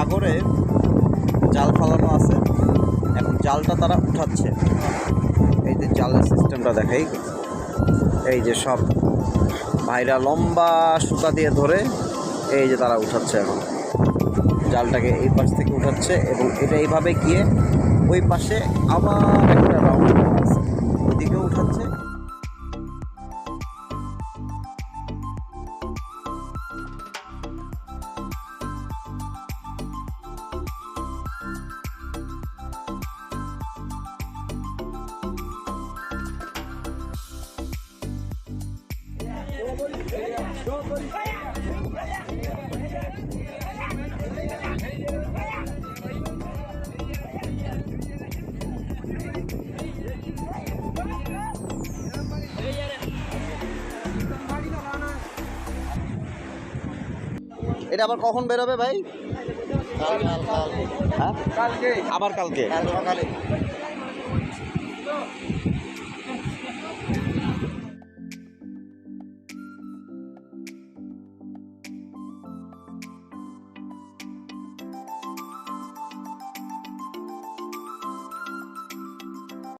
সাগরে জাল ফালানো আছে। এখন জালটা তারা উঠাচ্ছে। এই যে জালের সিস্টেমটা দেখাই। এই যে সব ভাইরা লম্বা সুতা দিয়ে ধরে এই যে তারা উঠাচ্ছে এখন। জালটাকে এই পাশ থেকে উঠাচ্ছে এবং এটা এইভাবে গিয়ে ওই পাশে আবার একটা রাউন্ড ওদিকে উঠাচ্ছে। এটা আবার কখন বেরোবে ভাই? হ্যাঁ? কালকে। আবার কালকে? সকালে।